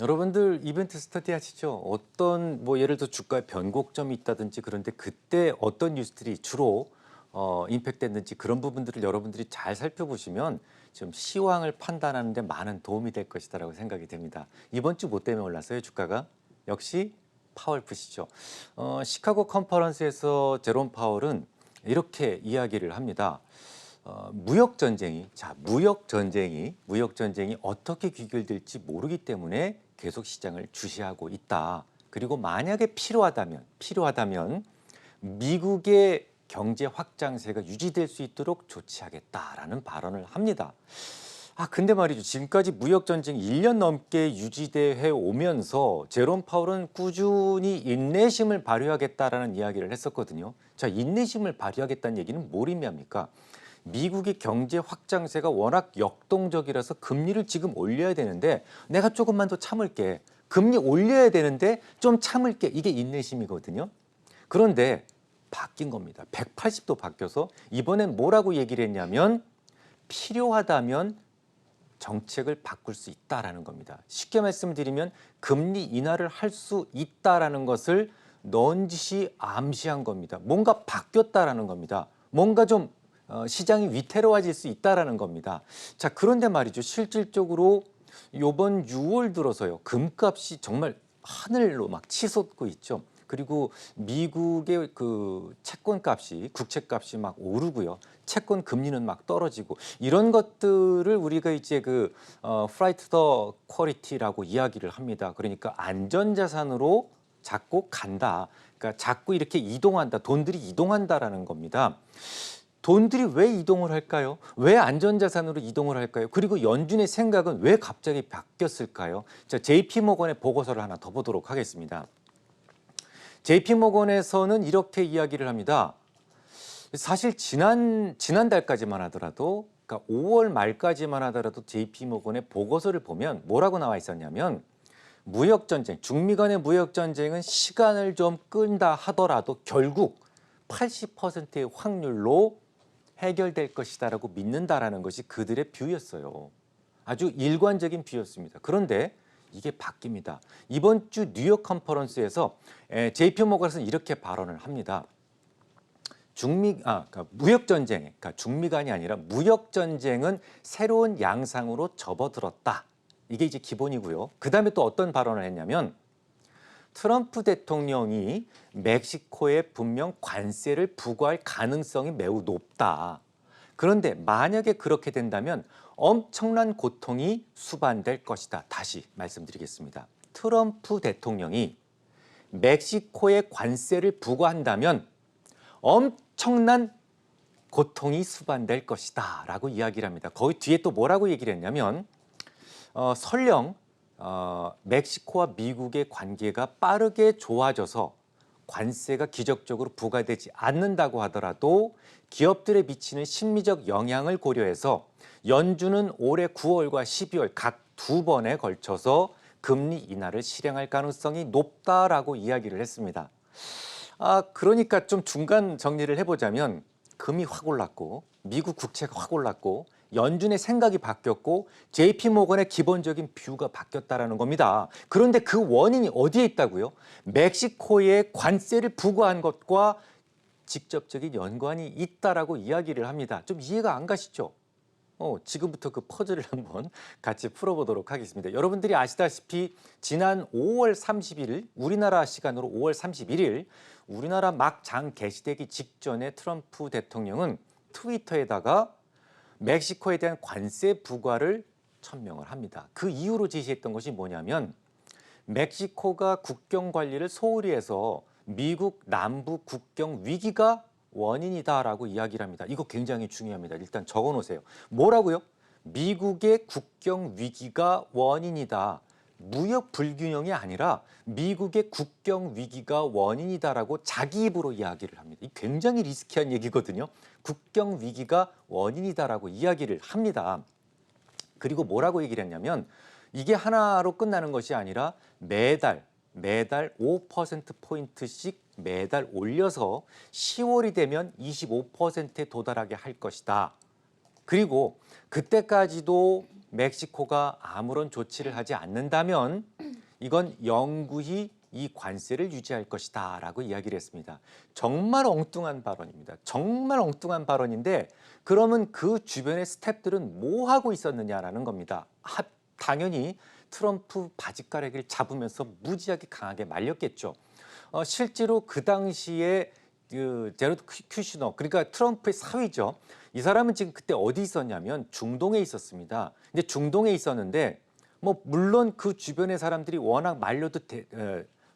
여러분들 이벤트 스터디 하시죠? 어떤 뭐 예를 들어 주가에 변곡점이 있다든지 그런데 그때 어떤 뉴스들이 주로 어, 임팩트했는지 그런 부분들을 여러분들이 잘 살펴보시면 좀 시황을 판단하는 데 많은 도움이 될 것이다라고 생각이 됩니다. 이번 주 뭐 때문에 올랐어요, 주가가? 역시 파월 푸시죠. 어, 시카고 컨퍼런스에서 제롬 파월은 이렇게 이야기를 합니다. 어, 무역 전쟁이 자 무역 전쟁이 무역 전쟁이 어떻게 귀결될지 모르기 때문에 계속 시장을 주시하고 있다. 그리고 만약에 필요하다면 필요하다면 미국의 경제 확장세가 유지될 수 있도록 조치하겠다라는 발언을 합니다. 아 근데 말이죠. 지금까지 무역 전쟁이 1년 넘게 유지돼 오면서 제롬 파월은 꾸준히 인내심을 발휘하겠다라는 이야기를 했었거든요. 자, 인내심을 발휘하겠다는 얘기는 뭘 의미합니까? 미국의 경제 확장세가 워낙 역동적이라서 금리를 지금 올려야 되는데 내가 조금만 더 참을게. 금리 올려야 되는데 좀 참을게. 이게 인내심이거든요. 그런데 바뀐 겁니다. 180도 바뀌어서 이번엔 뭐라고 얘기를 했냐면 필요하다면 정책을 바꿀 수 있다라는 겁니다. 쉽게 말씀드리면 금리 인하를 할 수 있다라는 것을 넌지시 암시한 겁니다. 뭔가 바뀌었다라는 겁니다. 뭔가 좀 어, 시장이 위태로워질 수 있다라는 겁니다. 자 그런데 말이죠. 실질적으로 이번 6월 들어서요. 금값이 정말 하늘로 막 치솟고 있죠. 그리고 미국의 그 채권 값이 국채 값이 막 오르고요. 채권 금리는 막 떨어지고 이런 것들을 우리가 이제 그 어, flight the quality라고 이야기를 합니다. 그러니까 안전 자산으로 자꾸 간다. 그러니까 자꾸 이렇게 이동한다. 돈들이 이동한다라는 겁니다. 돈들이 왜 이동을 할까요? 왜 안전자산으로 이동을 할까요? 그리고 연준의 생각은 왜 갑자기 바뀌었을까요? 자, JP 모건의 보고서를 하나 더 보도록 하겠습니다. JP 모건에서는 이렇게 이야기를 합니다. 사실 지난 지난달까지만 하더라도 그러니까 5월 말까지만 하더라도 JP 모건의 보고서를 보면 뭐라고 나와 있었냐면 무역 전쟁, 중미 간의 무역 전쟁은 시간을 좀 끈다 하더라도 결국 80%의 확률로 해결될 것이다라고 믿는다라는 것이 그들의 뷰였어요. 아주 일관적인 뷰였습니다. 그런데 이게 바뀝니다. 이번 주 뉴욕 컨퍼런스에서 JP 모건에서는 이렇게 발언을 합니다. 중미 아 그러니까 무역 전쟁, 그러니까 중미 간이 아니라 무역 전쟁은 새로운 양상으로 접어들었다. 이게 이제 기본이고요. 그 다음에 또 어떤 발언을 했냐면 트럼프 대통령이 멕시코에 분명 관세를 부과할 가능성이 매우 높다. 그런데 만약에 그렇게 된다면 엄청난 고통이 수반될 것이다. 다시 말씀드리겠습니다. 트럼프 대통령이 멕시코에 관세를 부과한다면 엄청난 고통이 수반될 것이다. 라고 이야기를 합니다. 거기 뒤에 또 뭐라고 얘기를 했냐면 어, 설령 어, 멕시코와 미국의 관계가 빠르게 좋아져서 관세가 기적적으로 부과되지 않는다고 하더라도 기업들에 미치는 심리적 영향을 고려해서 연준은 올해 9월과 12월 각 두 번에 걸쳐서 금리 인하를 실행할 가능성이 높다라고 이야기를 했습니다. 아, 그러니까 좀 중간 정리를 해보자면 금이 확 올랐고 미국 국채가 확 올랐고 연준의 생각이 바뀌었고 JP 모건의 기본적인 뷰가 바뀌었다라는 겁니다. 그런데 그 원인이 어디에 있다고요? 멕시코에 관세를 부과한 것과 직접적인 연관이 있다라고 이야기를 합니다. 좀 이해가 안 가시죠? 어, 지금부터 그 퍼즐을 한번 같이 풀어보도록 하겠습니다. 여러분들이 아시다시피 지난 5월 31일 우리나라 시간으로 5월 31일 우리나라 막장 개시되기 직전에 트럼프 대통령은 트위터에다가 멕시코에 대한 관세 부과를 천명을 합니다. 그 이유로 제시했던 것이 뭐냐면 멕시코가 국경 관리를 소홀히 해서 미국 남부 국경 위기가 원인이다라고 이야기를 합니다. 이거 굉장히 중요합니다. 일단 적어 놓으세요. 뭐라고요? 미국의 국경 위기가 원인이다. 무역 불균형이 아니라 미국의 국경 위기가 원인이다라고 자기 입으로 이야기를 합니다. 이 굉장히 리스키한 얘기거든요. 국경 위기가 원인이다라고 이야기를 합니다. 그리고 뭐라고 얘기를 했냐면 이게 하나로 끝나는 것이 아니라 매달 매달 5% 포인트씩 매달 올려서 10월이 되면 25%에 도달하게 할 것이다. 그리고 그때까지도 멕시코가 아무런 조치를 하지 않는다면 이건 영구히 이 관세를 유지할 것이다 라고 이야기를 했습니다. 정말 엉뚱한 발언입니다. 정말 엉뚱한 발언인데 그러면 그 주변의 스탭들은 뭐 하고 있었느냐라는 겁니다. 하- 당연히 트럼프 바지가락을 잡으면서 무지하게 강하게 말렸겠죠. 어, 실제로 그 당시에 그 제로드 큐- 큐시너 그러니까 트럼프의 사위죠. 이 사람은 지금 그때 어디 있었냐면 중동에 있었습니다. 근데 중동에 있었는데 뭐 물론 그 주변의 사람들이 워낙 말려도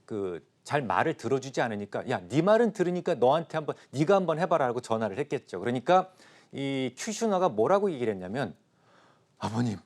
그 잘 말을 들어주지 않으니까 야 네 말은 들으니까 너한테 한번 네가 한번 해봐라라고 전화를 했겠죠. 그러니까 이 큐슈너가 뭐라고 얘기를 했냐면 아버님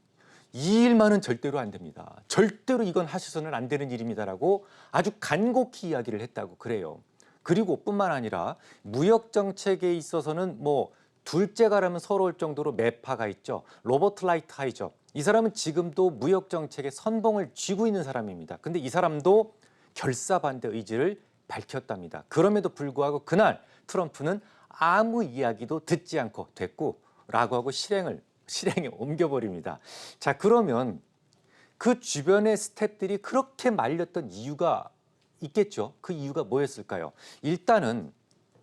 이 일만은 절대로 안 됩니다. 절대로 이건 하셔서는 안 되는 일입니다라고 아주 간곡히 이야기를 했다고 그래요. 그리고 뿐만 아니라 무역 정책에 있어서는 뭐 둘째가라면 서러울 정도로 매파가 있죠. 로버트 라이트 하이죠. 이 사람은 지금도 무역 정책의 선봉을 쥐고 있는 사람입니다. 근데 이 사람도 결사 반대 의지를 밝혔답니다. 그럼에도 불구하고 그날 트럼프는 아무 이야기도 듣지 않고 됐고 라고 하고 실행을 실행에 옮겨버립니다. 자 그러면 그 주변의 스탭들이 그렇게 말렸던 이유가 있겠죠. 그 이유가 뭐였을까요? 일단은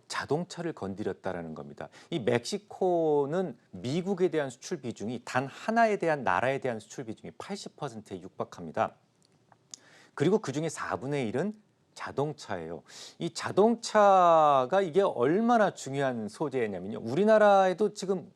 자동차를 건드렸다라는 겁니다. 이 멕시코는 미국에 대한 수출 비중이 단 하나에 대한 나라에 대한 수출 비중이 80%에 육박합니다. 그리고 그 중에 4분의 1은 자동차예요. 이 자동차가 이게 얼마나 중요한 소재냐면요. 우리나라에도 지금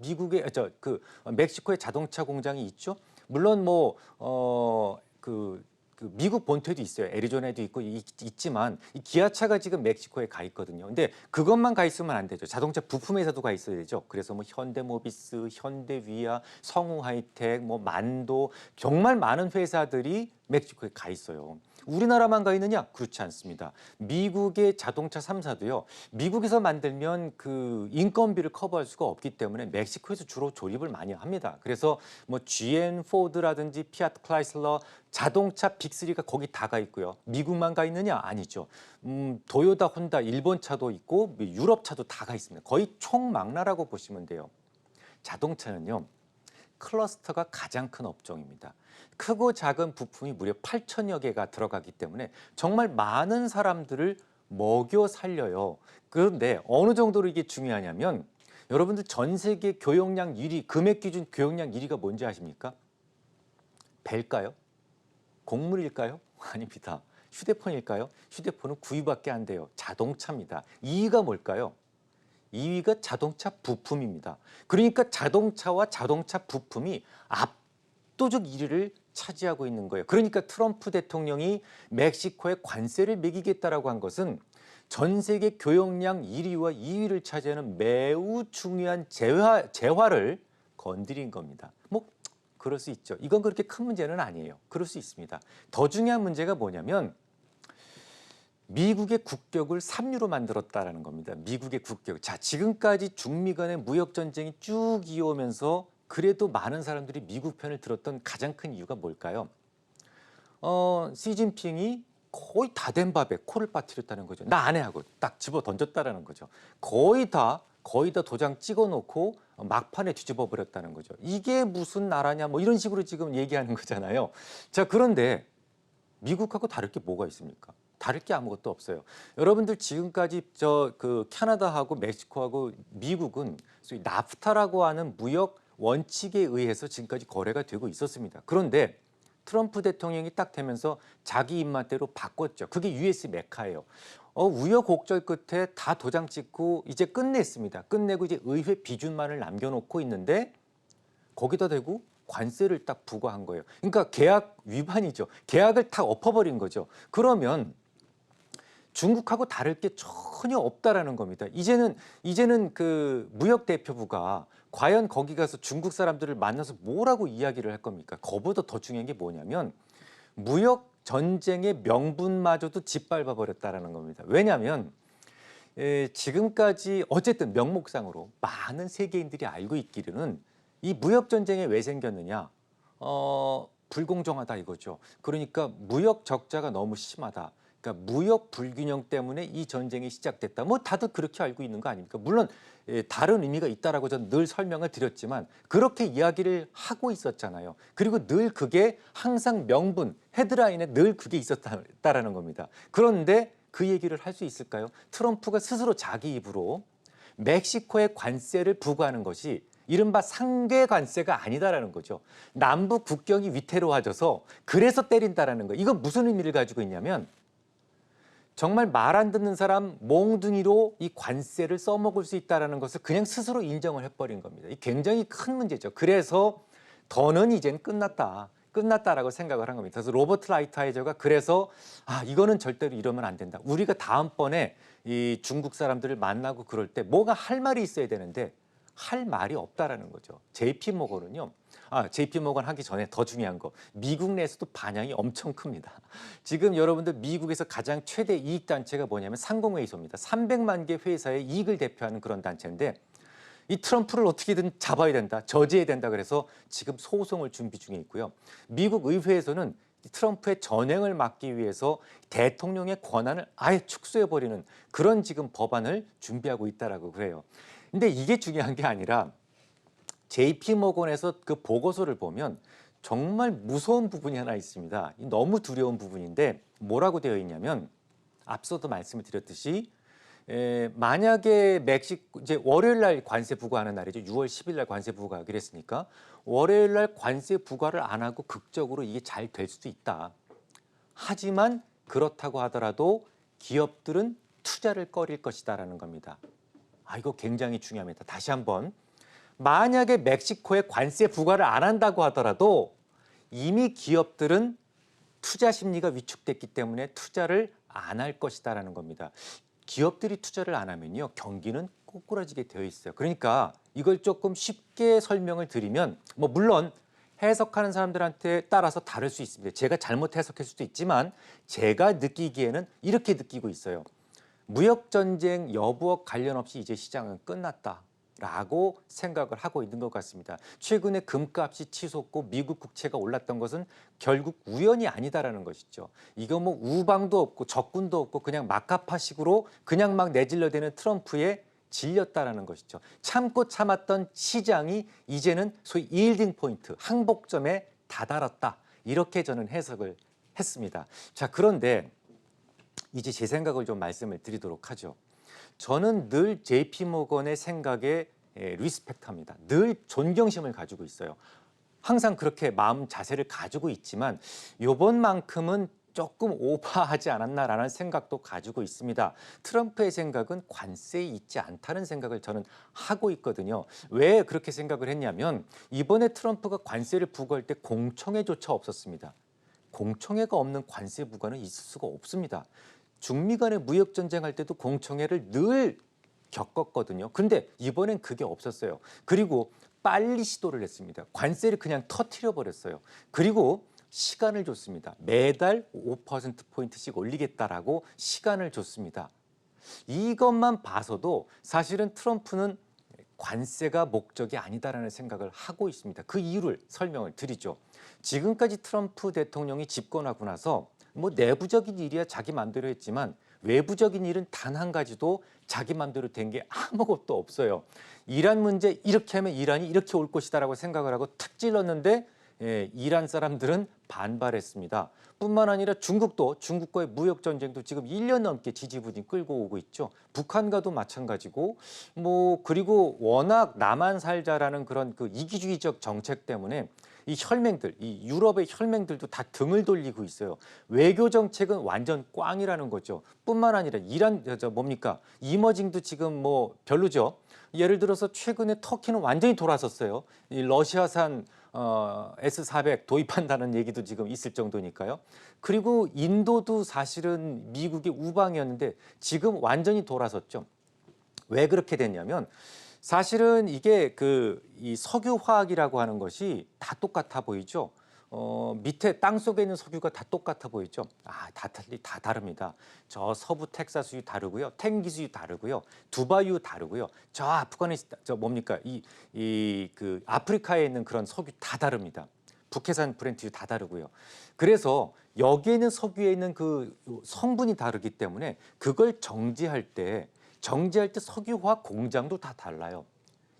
미국의 저 그 멕시코에 자동차 공장이 있죠. 물론 뭐, 뭐어그 그 미국 본토에도 있어요. 애리조나에도 있고 있, 있지만 이 기아차가 지금 멕시코에 가 있거든요. 근데 그것만 가 있으면 안 되죠. 자동차 부품 회사도 가 있어야 되죠. 그래서 뭐 현대모비스, 현대위아, 성우 하이텍, 뭐 만도 정말 많은 회사들이 멕시코에 가 있어요. 우리나라만 가 있느냐? 그렇지 않습니다. 미국의 자동차 3사도요. 미국에서 만들면 그 인건비를 커버할 수가 없기 때문에 멕시코에서 주로 조립을 많이 합니다. 그래서 뭐 GM 포드라든지 피아트 클라이슬러 자동차 빅3가 거기 다 가 있고요. 미국만 가 있느냐? 아니죠. 음, 도요타, 혼다, 일본 차도 있고 유럽 차도 다 가 있습니다. 거의 총망라라고 보시면 돼요. 자동차는요. 클러스터가 가장 큰 업종입니다. 크고 작은 부품이 무려 8천여 개가 들어가기 때문에 정말 많은 사람들을 먹여 살려요. 그런데 어느 정도로 이게 중요하냐면 여러분들 전 세계 교역량 1위, 금액 기준 교역량 1위가 뭔지 아십니까? 배일까요? 곡물일까요? 아닙니다. 휴대폰일까요? 휴대폰은 9위밖에 안 돼요. 자동차입니다. 2위가 뭘까요? 2위가 자동차 부품입니다. 그러니까 자동차와 자동차 부품이 압도적 1위를 차지하고 있는 거예요. 그러니까 트럼프 대통령이 멕시코에 관세를 매기겠다라고 한 것은 전 세계 교역량 1위와 2위를 차지하는 매우 중요한 재화, 재화를 건드린 겁니다. 뭐 그럴 수 있죠. 이건 그렇게 큰 문제는 아니에요. 그럴 수 있습니다. 더 중요한 문제가 뭐냐면 미국의 국격을 삼류로 만들었다라는 겁니다. 미국의 국격. 자, 지금까지 중미 간의 무역 전쟁이 쭉 이어오면서 그래도 많은 사람들이 미국 편을 들었던 가장 큰 이유가 뭘까요? 어, 시진핑이 거의 다 된 밥에 코를 빠뜨렸다는 거죠. 나 안 해 하고 딱 집어 던졌다라는 거죠. 거의 다 거의 다 도장 찍어 놓고 막판에 뒤집어 버렸다는 거죠. 이게 무슨 나라냐 뭐 이런 식으로 지금 얘기하는 거잖아요. 자, 그런데 미국하고 다를 게 뭐가 있습니까? 다를 게 아무것도 없어요. 여러분들 지금까지 저 그 캐나다하고 멕시코하고 미국은 소위 나프타라고 하는 무역 원칙에 의해서 지금까지 거래가 되고 있었습니다. 그런데 트럼프 대통령이 딱 되면서 자기 입맛대로 바꿨죠. 그게 US 메카예요. 어, 우여곡절 끝에 다 도장 찍고 이제 끝냈습니다. 끝내고 이제 의회 비준만을 남겨놓고 있는데 거기다 대고 관세를 딱 부과한 거예요. 그러니까 계약 위반이죠. 계약을 다 엎어버린 거죠. 그러면 중국하고 다를 게 전혀 없다라는 겁니다. 이제는 이제는 그 무역 대표부가 과연 거기 가서 중국 사람들을 만나서 뭐라고 이야기를 할 겁니까? 그보다 더 중요한 게 뭐냐면 무역 전쟁의 명분마저도 짓밟아 버렸다라는 겁니다. 왜냐하면 에, 지금까지 어쨌든 명목상으로 많은 세계인들이 알고 있기로는 이 무역 전쟁이 왜 생겼느냐? 어, 불공정하다 이거죠. 그러니까 무역 적자가 너무 심하다. 그러니까 무역 불균형 때문에 이 전쟁이 시작됐다. 뭐 다들 그렇게 알고 있는 거 아닙니까? 물론 예, 다른 의미가 있다라고 저는 늘 설명을 드렸지만 그렇게 이야기를 하고 있었잖아요. 그리고 늘 그게 항상 명분 헤드라인에 늘 그게 있었다라는 겁니다. 그런데 그 얘기를 할 수 있을까요? 트럼프가 스스로 자기 입으로 멕시코에 관세를 부과하는 것이 이른바 상계 관세가 아니다라는 거죠. 남북 국경이 위태로워져서 그래서 때린다라는 거. 이건 무슨 의미를 가지고 있냐면 정말 말 안 듣는 사람 몽둥이로 이 관세를 써먹을 수 있다라는 것을 그냥 스스로 인정을 해버린 겁니다. 이 굉장히 큰 문제죠. 그래서 더는 이젠 끝났다. 끝났다라고 생각을 한 겁니다. 그래서 로버트 라이트하이저가 그래서 아 이거는 절대로 이러면 안 된다. 우리가 다음번에 이 중국 사람들을 만나고 그럴 때 뭐가 할 말이 있어야 되는데 할 말이 없다라는 거죠. JP 모건은요. 아, JP 모건 하기 전에 더 중요한 거. 미국 내에서도 반향이 엄청 큽니다. 지금 여러분들 미국에서 가장 최대 이익 단체가 뭐냐면 상공회의소입니다. 300만 개 회사의 이익을 대표하는 그런 단체인데 이 트럼프를 어떻게든 잡아야 된다, 저지해야 된다 그래서 지금 소송을 준비 중에 있고요. 미국 의회에서는 이 트럼프의 전행을 막기 위해서 대통령의 권한을 아예 축소해 버리는 그런 지금 법안을 준비하고 있다라고 그래요. 근데 이게 중요한 게 아니라 JP 모건에서 그 보고서를 보면 정말 무서운 부분이 하나 있습니다. 이 너무 두려운 부분인데 뭐라고 되어 있냐면 앞서도 말씀을 드렸듯이 에, 만약에 멕시코 이제 월요일 날 관세 부과하는 날이죠. 6월 10일 날 관세 부과하기로 했으니까 월요일 날 관세 부과를 안 하고 극적으로 이게 잘 될 수도 있다. 하지만 그렇다고 하더라도 기업들은 투자를 꺼릴 것이다라는 겁니다. 아 이거 굉장히 중요합니다. 다시 한번 만약에 멕시코에 관세 부과를 안 한다고 하더라도 이미 기업들은 투자 심리가 위축됐기 때문에 투자를 안 할 것이다라는 겁니다. 기업들이 투자를 안 하면요 경기는 꼬꾸라지게 되어 있어요. 그러니까 이걸 조금 쉽게 설명을 드리면 뭐 물론 해석하는 사람들한테 따라서 다를 수 있습니다. 제가 잘못 해석할 수도 있지만 제가 느끼기에는 이렇게 느끼고 있어요. 무역 전쟁 여부와 관련 없이 이제 시장은 끝났다. 라고 생각을 하고 있는 것 같습니다. 최근에 금값이 치솟고 미국 국채가 올랐던 것은 결국 우연이 아니다라는 것이죠. 이거 뭐 우방도 없고 적군도 없고 그냥 막가파식으로 그냥 막 내질러대는 트럼프에 질렸다라는 것이죠. 참고 참았던 시장이 이제는 소위 일딩 포인트, 항복점에 다다랐다. 이렇게 저는 해석을 했습니다. 자, 그런데 이제 제 생각을 좀 말씀을 드리도록 하죠. 저는 늘 JP 모건의 생각에 예, 리스펙트합니다. 늘 존경심을 가지고 있어요. 항상 그렇게 마음 자세를 가지고 있지만 요번만큼은 조금 오버하지 않았나라는 생각도 가지고 있습니다. 트럼프의 생각은 관세에 있지 않다는 생각을 저는 하고 있거든요. 왜 그렇게 생각을 했냐면 이번에 트럼프가 관세를 부과할 때 공청회조차 없었습니다. 공청회가 없는 관세 부과는 있을 수가 없습니다. 중미 간의 무역 전쟁할 때도 공청회를 늘 겪었거든요. 근데 이번엔 그게 없었어요. 그리고 빨리 시도를 했습니다. 관세를 그냥 터트려 버렸어요. 그리고 시간을 줬습니다. 매달 5%포인트씩 올리겠다라고 시간을 줬습니다. 이것만 봐서도 사실은 트럼프는 관세가 목적이 아니다라는 생각을 하고 있습니다. 그 이유를 설명을 드리죠. 지금까지 트럼프 대통령이 집권하고 나서 뭐 내부적인 일이야 자기 마음대로 했지만 외부적인 일은 단 한 가지도 자기 마음대로 된 게 아무것도 없어요. 이란 문제 이렇게 하면 이란이 이렇게 올 것이다라고 생각을 하고 탁 찔렀는데 예, 이란 사람들은 반발했습니다. 뿐만 아니라 중국도 중국과의 무역 전쟁도 지금 1년 넘게 지지부진 끌고 오고 있죠. 북한과도 마찬가지고 뭐 그리고 워낙 나만 살자라는 그런 그 이기주의적 정책 때문에 이 혈맹들, 이 유럽의 혈맹들도 다 등을 돌리고 있어요. 외교 정책은 완전 꽝이라는 거죠. 뿐만 아니라 이란 저 뭡니까 이머징도 지금 뭐 별로죠. 예를 들어서 최근에 터키는 완전히 돌아섰어요. 이 러시아산 어, S400 도입한다는 얘기도 지금 있을 정도니까요. 그리고 인도도 사실은 미국의 우방이었는데 지금 완전히 돌아섰죠. 왜 그렇게 됐냐면 사실은 이게 그 이 석유화학이라고 하는 것이 다 똑같아 보이죠. 어, 밑에 땅 속에 있는 석유가 다 똑같아 보이죠. 아, 다 틀리 다 다릅니다. 저 서부 텍사스유 다르고요. 탱기수유 다르고요. 두바이유 다르고요. 저 아프가니스탄 저 뭡니까? 이 이 그 아프리카에 있는 그런 석유 다 다릅니다. 북해산 브렌트유 다 다르고요. 그래서 여기에는 석유에 있는 그 성분이 다르기 때문에 그걸 정지할 때 정지할 때 석유화학 공장도 다 달라요.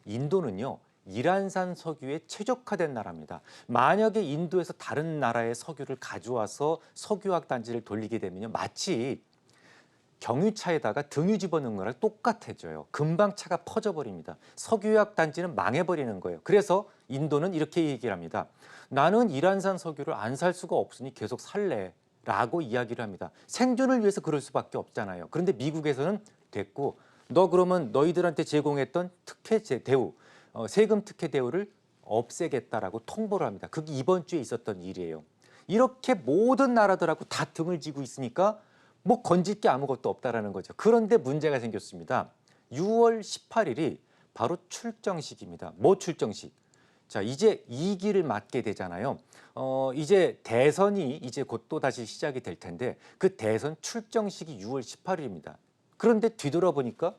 인도는요. 이란산 석유에 최적화된 나라입니다. 만약에 인도에서 다른 나라의 석유를 가져와서 석유화학 단지를 돌리게 되면요. 마치 경유차에다가 등유 집어넣는 거랑 똑같아져요. 금방 차가 퍼져버립니다. 석유화학 단지는 망해버리는 거예요. 그래서 인도는 이렇게 얘기를 합니다. 나는 이란산 석유를 안 살 수가 없으니 계속 살래. 라고 이야기를 합니다. 생존을 위해서 그럴 수밖에 없잖아요. 그런데 미국에서는 됐고 너 그러면 너희들한테 제공했던 특혜 제- 대우, 어, 세금 특혜 대우를 없애겠다라고 통보를 합니다. 그게 이번 주에 있었던 일이에요. 이렇게 모든 나라들하고 다 등을 지고 있으니까 뭐 건질 게 아무것도 없다라는 거죠. 그런데 문제가 생겼습니다. 6월 18일이 바로 출정식입니다. 뭐 출정식? 자, 이제 2기를 맡게 되잖아요. 어, 이제 대선이 이제 곧 또 다시 시작이 될 텐데 그 대선 출정식이 6월 18일입니다. 그런데 뒤돌아보니까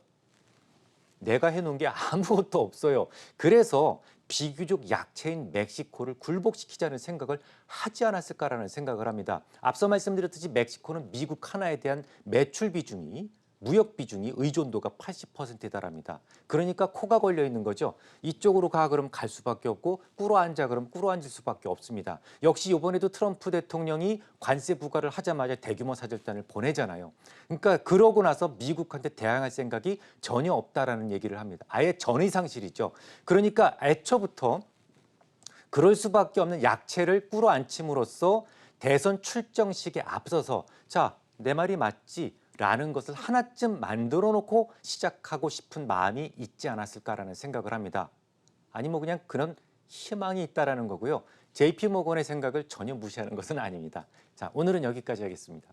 내가 해놓은 게 아무것도 없어요. 그래서 비교적 약체인 멕시코를 굴복시키자는 생각을 하지 않았을까라는 생각을 합니다. 앞서 말씀드렸듯이 멕시코는 미국 하나에 대한 매출 비중이 무역 비중이 의존도가 80%에 달합니다. 그러니까 코가 걸려 있는 거죠. 이쪽으로 가 그럼 갈 수밖에 없고 꿇어 앉아 그럼 꿇어 앉을 수밖에 없습니다. 역시 이번에도 트럼프 대통령이 관세 부과를 하자마자 대규모 사절단을 보내잖아요. 그러니까 그러고 나서 미국한테 대항할 생각이 전혀 없다라는 얘기를 합니다. 아예 전의 상실이죠. 그러니까 애초부터 그럴 수밖에 없는 약체를 꿇어 앉힘으로써 대선 출정식에 앞서서 자, 내 말이 맞지? 라는 것을 하나쯤 만들어 놓고 시작하고 싶은 마음이 있지 않았을까라는 생각을 합니다. 아니 뭐 그냥 그런 희망이 있다라는 거고요. JP 모건의 생각을 전혀 무시하는 것은 아닙니다. 자, 오늘은 여기까지 하겠습니다.